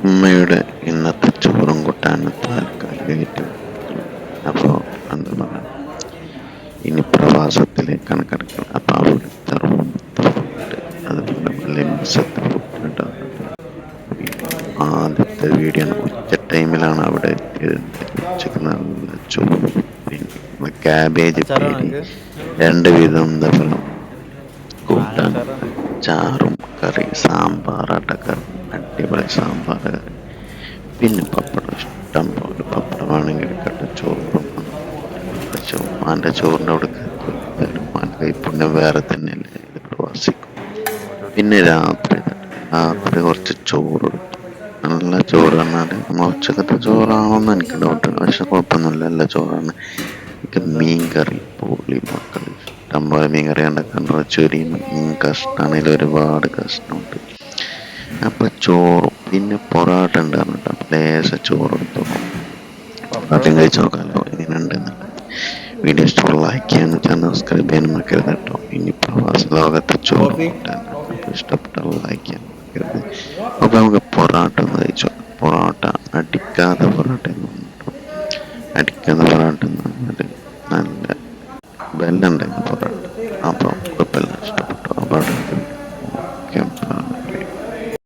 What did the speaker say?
ഉമ്മയുടെ ഇന്നത്തെ ചോറും കൂട്ടാനും താൽക്കാലികമായിട്ട് അപ്പോൾ എന്താ പറയുക ഇനി പ്രവാസത്തിലേക്കാണ് കിടക്കുന്നത് അപ്പോൾ അവിടുത്തെ റൂമത്തെ ഫുഡ് അതുപോലെ ലിംസത്തെ ഫുഡ് ആദ്യത്തെ വീഡിയോ ഉച്ച ടൈമിലാണ് അവിടെ എത്തിയത്. ഉച്ചയ്ക്ക് നല്ല ചോറ് പിന്നെ ക്യാബേജ് പേരി രണ്ട് വിധം എന്താ പറയുക കൂട്ടാൻ ചാറും കറി സാമ്പാർ അടക്കറി അടിപൊളി സാമ്പാർ പിന്നെ പപ്പടം ഇഷ്ടം പോലെ പപ്പടമാണെങ്കിൽ എടുക്കട്ടെ ചോറും മാന്റെ ചോറിന്റെ അവിടെ മാന്റെ കൈപ്പുണ്യം വേറെ തന്നെയല്ലേ ഇത് പ്രവാസിക്കും. പിന്നെ രാത്രി രാത്രി കുറച്ച് ചോറ് നല്ല ചോറ് പറഞ്ഞാൽ നമ്മൾ ഉച്ചക്കത്തെ ചോറാണോന്ന് എനിക്ക് ഡൗട്ട് പക്ഷെ കുഴപ്പമൊന്നുമില്ല നല്ല ചോറാണ്. എനിക്ക് മീൻ കറി പൊളി മക്കൾ ഇഷ്ടം പോലെ മീൻ കറി ഉണ്ടാക്കാൻ ചൊരിയും മീൻ കഷ്ണമാണെങ്കിൽ ഒരുപാട് കഷ്ണമുണ്ട്. അപ്പൊ ചോറും. പിന്നെ പൊറാട്ട ഉണ്ടായിരുന്നു കേട്ടോ ലേശ ചോറ് എടുത്തു പൊറാട്ടയും കഴിച്ച് നോക്കാമല്ലോ ഇങ്ങനെ വീഡിയോ ഇഷ്ടമുള്ള ലൈക്ക് ചെയ്യാൻ ചാനൽ സബ്സ്ക്രൈബ് ചെയ്യാനും മറക്കരുത് കേട്ടോ. ഇനി പ്രവാസ ലോകത്തെ ചോറ് കൂട്ടാൻ. അപ്പോൾ ഇഷ്ടപ്പെട്ട ലൈക്ക് ചെയ്യാൻ മറക്കരുത്. അപ്പോൾ നമുക്ക് പൊറാട്ട ഒന്ന് കഴിച്ചു. പൊറോട്ട അടിക്കാതെ പൊറോട്ട എന്ന് പറഞ്ഞിട്ടോ. അടിക്കാതെ പൊറോട്ട എന്ന് പറഞ്ഞിട്ട് നല്ല ബെല്ലുണ്ടായിരുന്നു പൊറോട്ട.